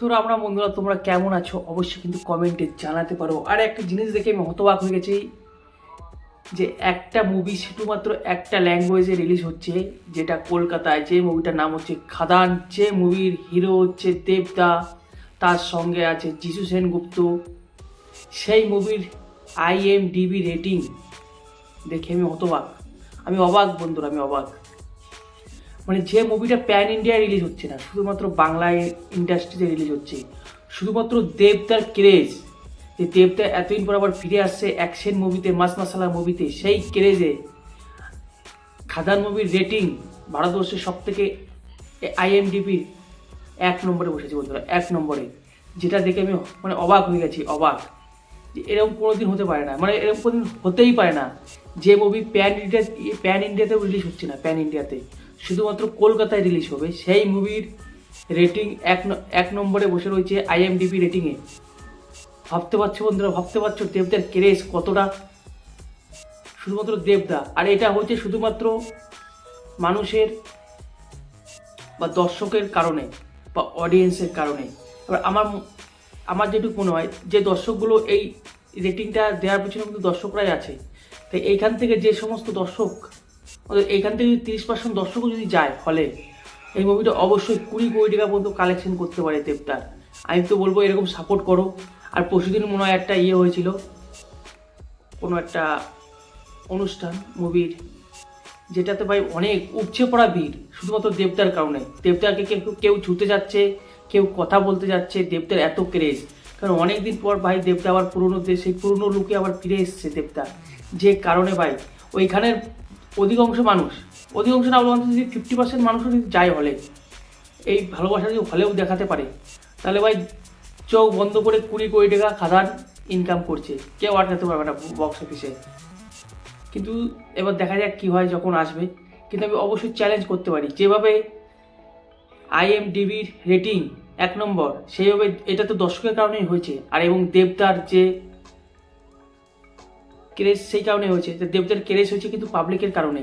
তোরা আমরা বন্ধুরা, তোমরা কেমন আছো? অবশ্যই কিন্তু কমেন্টে জানাতে পারো। আর একটা জিনিস দেখে আমি হতবাক হয়ে গেছি যে একটা মুভি শুধুমাত্র একটা ল্যাঙ্গুয়েজে রিলিজ হচ্ছে, যেটা কলকাতায়, যে মুভিটার নাম হচ্ছে খাদান, যে মুভির হিরো হচ্ছে দেবদা, তার সঙ্গে আছে যিশু সেনগুপ্ত। সেই মুভির আইএমডিবি রেটিং দেখে আমি হতবাক। আমি অবাক বন্ধুরা, আমি অবাক। মানে যে মুভিটা প্যান ইন্ডিয়ায় রিলিজ হচ্ছে না, শুধুমাত্র বাংলায় ইন্ডাস্ট্রিতে রিলিজ হচ্ছে, শুধুমাত্র দেবদার ক্রেজ যে দেবদা এতদিন পর আবার ফিরে আসছে অ্যাকশন মুভিতে মাস মাসালা মুভিতে সেই ক্রেজে খাদান মুভির রেটিং ভারতবর্ষের সব থেকে আইএমডিবির এক নম্বরে বসেছে বন্ধুরা, এক নম্বরে, যেটা দেখে আমি মানে অবাক হয়ে গেছি, অবাক, যে এরকম কোনোদিন হতে পারে না মানে এরকম কোনোদিন হতেই পারে না, যে মুভি প্যান ইন্ডিয়া প্যান ইন্ডিয়াতেও রিলিজ হচ্ছে না প্যান ইন্ডিয়াতে শুধুমাত্র কলকাতায় রিলিজ হবে। সেই মুভির রেটিং এক এক নম্বরে বসে রয়েছে আইএমডিবি রেটিংয়ে ভাবতে পারছ বন্ধুরা, ভাবতে পারছ দেবদার ক্রেজ কতটা? শুধুমাত্র দেবদা। আর এটা হচ্ছে শুধুমাত্র মানুষের বা দর্শকের কারণে বা অডিয়েন্সের কারণে। এবার আমার আমার যেটুকু মনে হয় যে দর্শকগুলো এই রেটিংটা দেওয়ার পিছনে কিন্তু দর্শকরাই আছে। তাই এইখান থেকে যে সমস্ত দর্শক এইখান থেকে যদি তিরিশ পার্সেন্ট দর্শকও যদি যায় ফলে এই মুভিটা অবশ্যই কুড়ি কোটি টাকা পর্যন্ত কালেকশন করতে পারে দেবতার আমি তো বলব এরকম সাপোর্ট করো। আর পরশুদিন মনে হয় একটা ইয়ে হয়েছিল, কোনো একটা অনুষ্ঠান মুভির যেটাতে ভাই অনেক উপচে পড়া ভিড়, শুধুমাত্র দেবতার কারণে। দেবতাকে কেউ কেউ ছুতে যাচ্ছে, কেউ কথা বলতে যাচ্ছে দেবতার এত ক্রেজ কারণ অনেক দিন পর ভাই দেবতা আবার পুরনো সেই পুরনো লুকে আবার ফিরে এসছে দেবতা যে কারণে ভাই, ওইখানের অধিকাংশ মানুষ, অধিকাংশ না বলতে যদি ফিফটি পার্সেন্ট মানুষও যদি যায় হলে, এই ভালোবাসা যদি হলেও দেখাতে পারে, তাহলে ভাই চোখ বন্ধ করে কুড়ি কোটি টাকা খাদান ইনকাম করছে। কেউ আটকাতে পারবে না বক্স অফিসে কিন্তু এবার দেখা যাক কী হয় যখন আসবে। কিন্তু আমি অবশ্যই চ্যালেঞ্জ করতে পারি। যেভাবে আইএমডিবির রেটিং এক নম্বর, সেইভাবে এটা তো দর্শকের কারণেই হয়েছে। আর এবং দেবদার যে ক্রেজ সেই কারণে হয়েছে। যে দেবদার ক্রেজ হয়েছে কিন্তু পাবলিকের কারণে।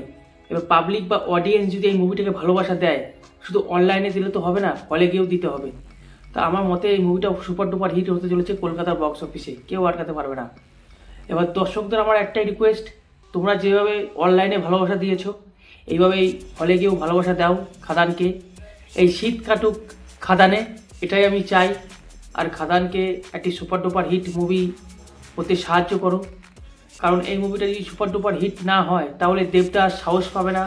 এবার পাবলিক বা অডিয়েন্স যদি এই মুভিটাকে ভালোবাসা দেয়, শুধু অনলাইনে দিলে তো হবে না হলে গিয়েও দিতে হবে। তা আমার মতে এই মুভিটা সুপার ডুপার হিট হতে চলেছে কলকাতার বক্স অফিসে কেউ আটকাতে পারবে না। এবার দর্শকদের আমার একটাই রিকোয়েস্ট তোমরা যেভাবে অনলাইনে ভালোবাসা দিয়েছ, এইভাবেই হলে গিয়েও ভালোবাসা দাও খাদানকে। এই শীত কাটুক খাদানে, এটাই আমি চাই। আর খাদানকে একটি সুপার ডুপার হিট মুভি হতে সাহায্য করো। কারণ এই মুভিটা যদি সুপার ডুপার হিট না হয়, তাহলে দেবদা সাহস পাবে না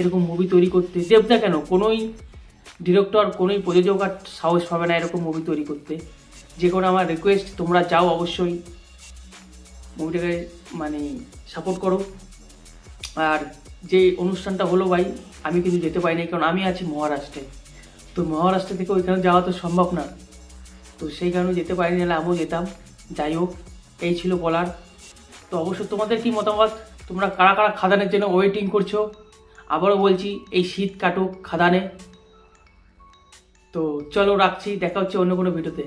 এরকম মুভি তৈরি করতে। দেবদা কেন? কোনোই ডিরেক্টর কোনোই প্রযোজক আর সাহস পাবে না এরকম মুভি তৈরি করতে। যে কোনো আমার রিকোয়েস্ট তোমরা যাও অবশ্যই মুভিটাকে মানে সাপোর্ট করো। আর যে অনুষ্ঠানটা হলো ভাই, আমি কিন্তু যেতে পারি নাই, কারণ আমি আছি মহারাষ্ট্রে। তো মহারাষ্ট্র থেকে ওইখানে যাওয়া তো সম্ভব না। তো সেই কারণে যেতে পারিনি, নাহলে আমিও যেতাম। যাই হোক, এই ছিল বলার। তো অবশ্যই তোমাদের কি মতামত? তোমরা কারা কারা খাদানের জন্য ওয়েটিং করছ? আবারও বলছি, এই শীত কাটুক খাদানে। তো চলো রাখছি, দেখা হচ্ছে অন্য কোনো ভিডিওতে